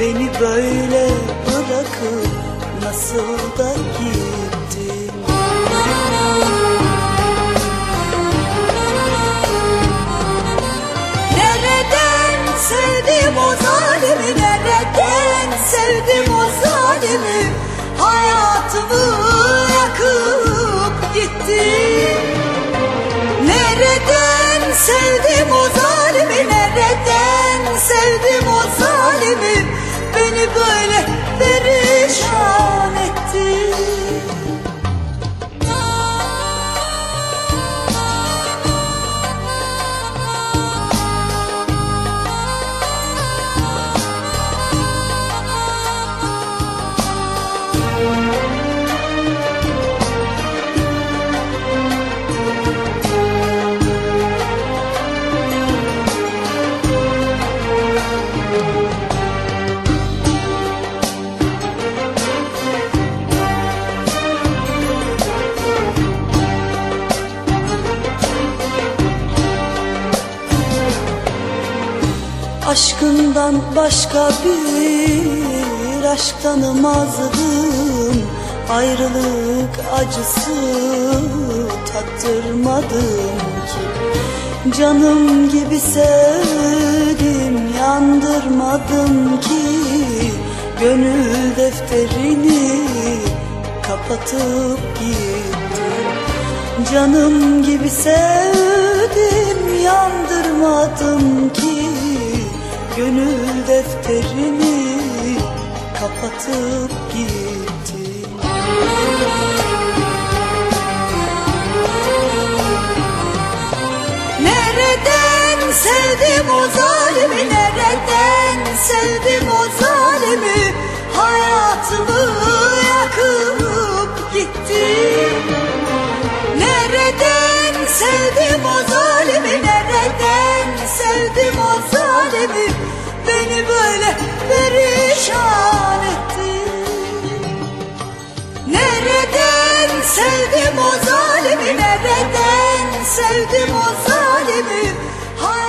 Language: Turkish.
Beni böyle bırakıp nasıl da gittin? Nereden sevdim o zalimi Nereden sevdim o zalimi? Hayatımı yakıp gitti Beni böyle Aşkından başka bir aşk tanımazdım. Ayrılık acısı tattırmadım ki. Canım gibi sevdim yandırmadım ki. Gönül defterini kapatıp gittim. Canım gibi sevdim yandırmadım defterini kapatıp gitti Nereden sevdim o zalimi Nereden sevdim o zalimi? Hayatımı yakıp gitti Nereden sevdim o zalimi Nereden sevdim o zalimi beni böyle perişan etti. Nereden sevdim o zalimi nereden sevdim o zalimi? Hayır